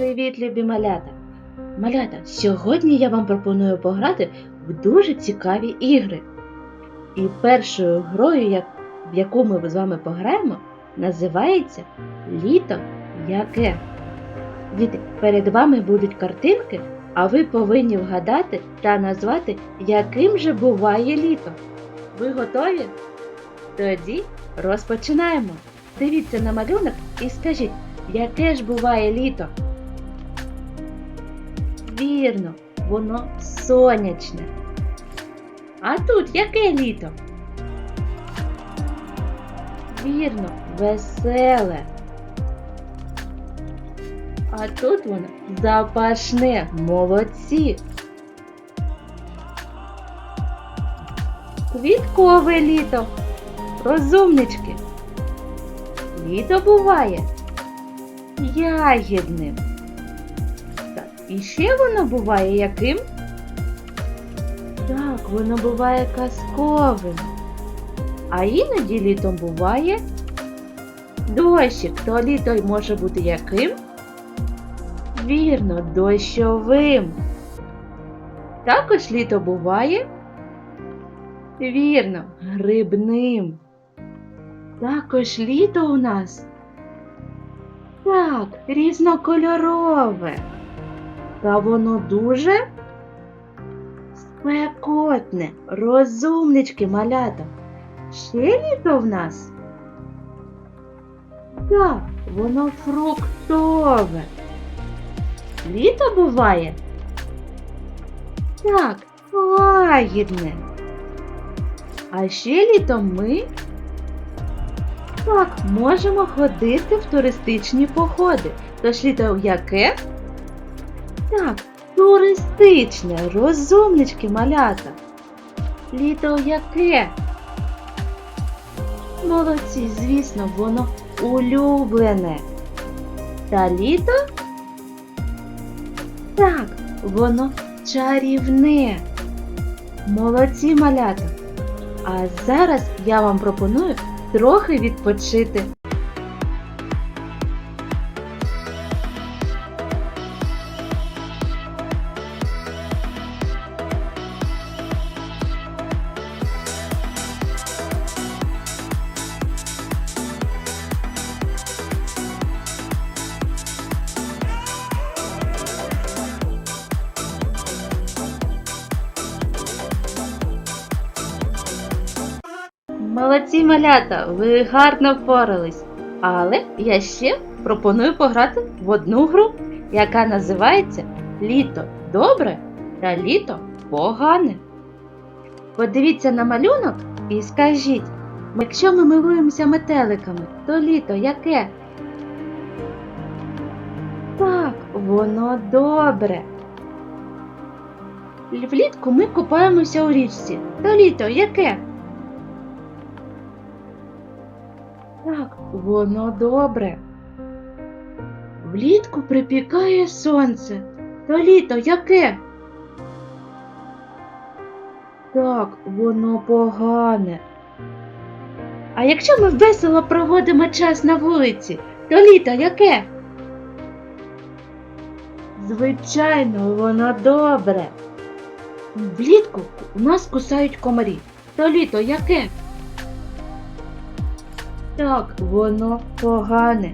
Привіт, любі малята! Малята, сьогодні я вам пропоную пограти в дуже цікаві ігри. І першою грою, в яку ми з вами пограємо, називається Літо яке. Діти, перед вами будуть картинки, а ви повинні вгадати та назвати, яким же буває літо. Ви готові? Тоді розпочинаємо. Дивіться на малюнок і скажіть, яке ж буває літо? Вірно, воно сонячне. А тут яке літо? Вірно, веселе. А тут воно запашне, молодці. Квіткове літо. Розумнички. Літо буває ягідним. І ще воно буває яким? Так, воно буває казковим. А іноді літом буває дощик. То літо може бути яким? Вірно, дощовим. Також літо буває. Вірно, грибним. Також літо у нас. Так, різнокольорове. Та воно дуже спекотне, розумнички малята. Ще літо в нас. Так, воно фруктове. Літо буває? Так, лагідне. А ще літом ми так можемо ходити в туристичні походи. Тож літо яке? Так, туристичне, розумнички малята. Літо яке? Молодці, звісно, воно улюблене. Та літо? Так, воно чарівне. Молодці малята. А зараз я вам пропоную трохи відпочити. Молодці малята, ви гарно впорались. Але я ще пропоную пограти в одну гру, яка називається Літо добре та літо погане. Подивіться на малюнок і скажіть, якщо ми милуємося метеликами, то літо яке? Так, воно добре. Влітку ми купаємося у річці. То літо яке? Так, воно добре. Влітку припікає сонце. То літо яке? Так, воно погане. А якщо ми весело проводимо час на вулиці, то літо яке? Звичайно, воно добре. Влітку у нас кусають комарі. То літо яке? Так, воно погане.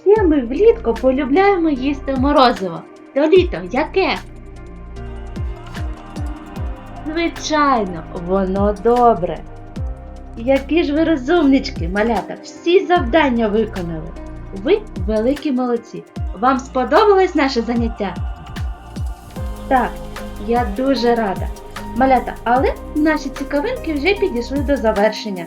Ще ми влітку полюбляємо їсти морозиво. То літо яке? Звичайно, воно добре. Які ж ви розумнички, малята, всі завдання виконали. Ви великі молодці. Вам сподобалось наше заняття? Так, я дуже рада. Малята, але наші цікавинки вже підійшли до завершення.